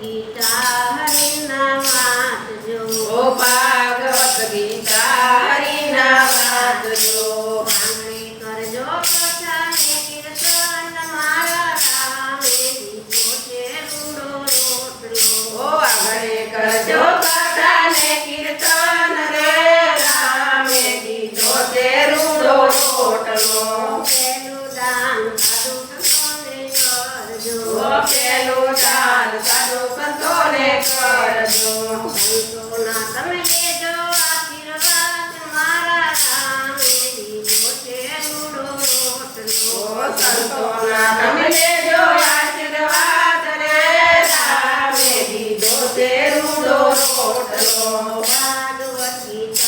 ગીતા હરિના વાંચજો ઓ ભાગવત ગીતા હરિના વાંચજો. માંગણી કરજો કથાને કીર્તન મારા રામે દીધો છે રૂડો રોટલો ઓ આંગણી કરજો. કથાને કીર્તન રે રામે દીધો છે રૂડો રોટલો. પેલું દાન સાધુ સંતોને કરજો. પેલું દાન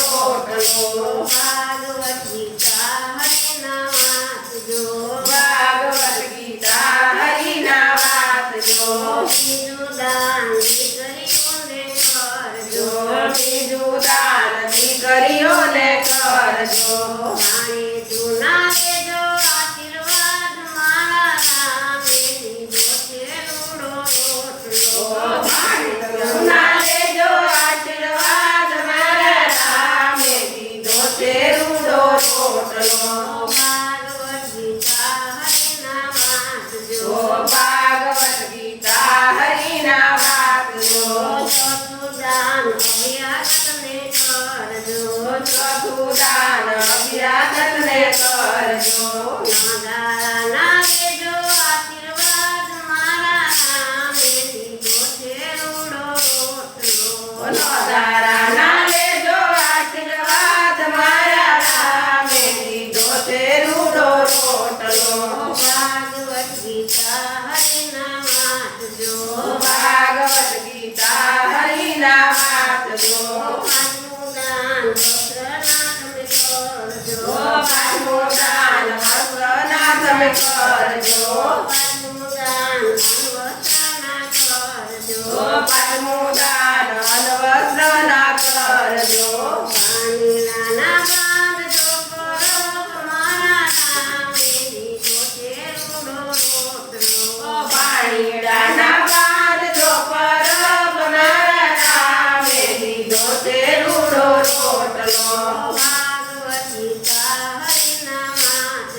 Oh, oh, oh, oh. Gracias.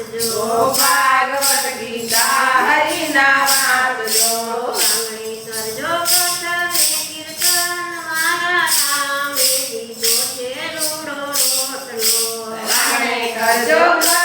વાંચજો Bhagavat Gita હરિના વાંચજો કરજો પોતાને કીર્તન મારા નામે દીધો છે રૂડો રોટલો કરજો